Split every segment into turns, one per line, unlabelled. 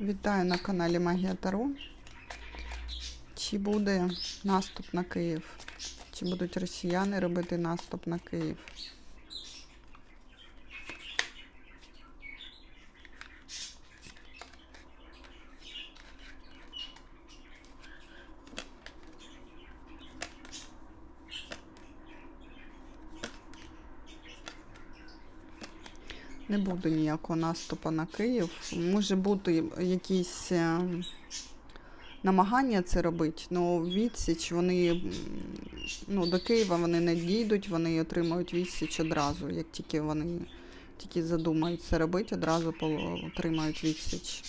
Вітаю на каналі Магія Таро. Чи буде наступ на Київ? Чи будуть росіяни робити наступ на Київ? Не буде ніякого наступу на Київ. Може бути якісь е, намагання це робити, але відсіч вони ну, до Києва вони не дійдуть, вони отримують відсіч одразу. Як тільки вони тільки задумають це робити, одразу отримають відсіч.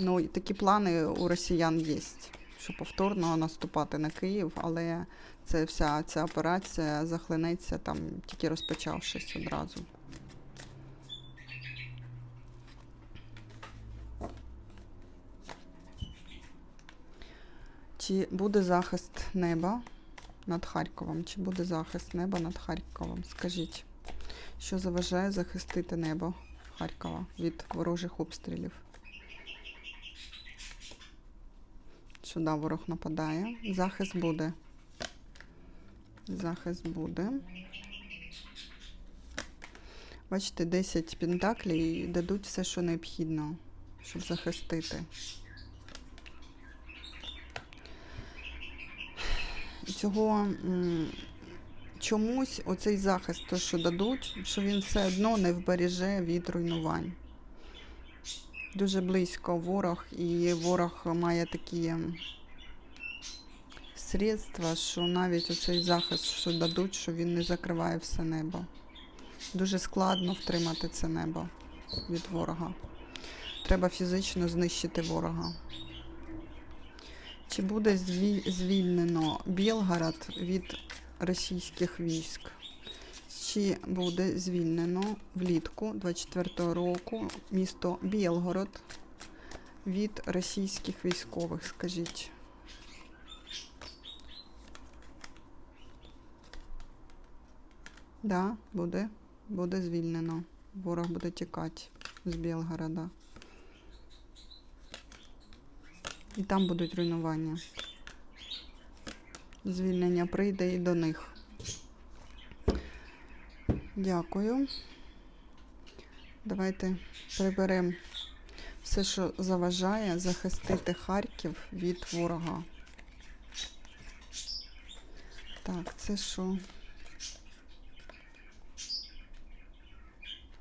Ну, такі плани у росіян є, що повторно наступати на Київ, але це вся ця операція захлинеться там, тільки розпочавшись одразу. Чи буде захист неба над Харковом? Чи буде захист неба над Харковом? Скажіть, що заважає захистити небо Харкова від ворожих обстрілів? Сюди ворог нападає. Захист буде. Захист буде. Бачите, 10 пентаклей дадуть все, що необхідно, щоб захистити. Цього чомусь оцей захист, то, що дадуть, що він все одно не вбереже від руйнувань. Дуже близько ворог, і ворог має такі средства, що навіть оцей захист, що дадуть, що він не закриває все небо. Дуже складно втримати це небо від ворога. Треба фізично знищити ворога. Чи буде звільнено Білгород від російських військ? Чи буде звільнено влітку 24-го року місто Білгород від російських військових? Скажіть. Да, буде. Буде звільнено. Ворог буде тікати з Білгорода. І там будуть руйнування. Звільнення прийде і до них. Дякую. Давайте приберемо все, що заважає захистити Харків від ворога. Так, це що?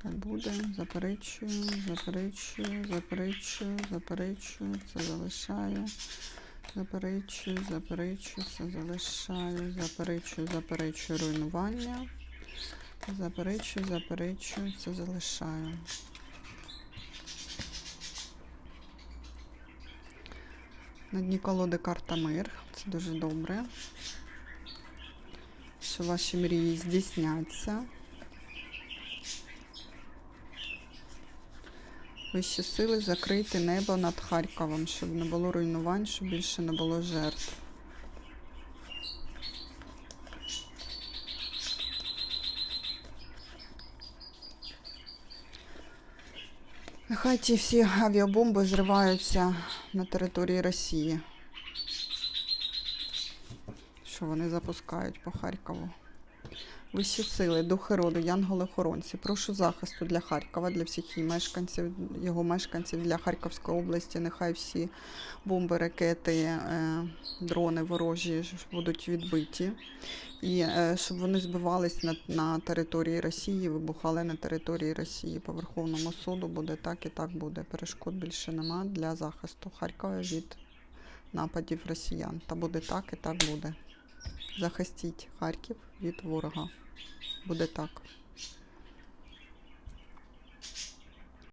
Буде, заперечую, заперечую, заперечую, заперечую, це залишаю. Заперечую, заперечую, це залишаю, заперечую, заперечую руйнування. Заперечую, заперечую, це залишаю. На дні колоди карта мир. Це дуже добре. Що ваші мрії здійсняться. Вищі сили закрити небо над Харковом, щоб не було руйнувань, щоб більше не було жертв. Нехай ці всі авіабомби зриваються на території Росії. Що вони запускають по Харкову? Вищі сили, духи роду, янголи-охоронці. Прошу захисту для Харкова, для всіх її мешканців, його мешканців, для Харківської області. Нехай всі бомби, ракети, е, дрони ворожі будуть відбиті. І е, щоб вони збивались на, на території Росії, вибухали на території Росії. По Верховному суду буде так і так буде. Перешкод більше нема для захисту Харкова від нападів росіян. Та буде так і так буде. Захистіть Харків від ворога. Буде так.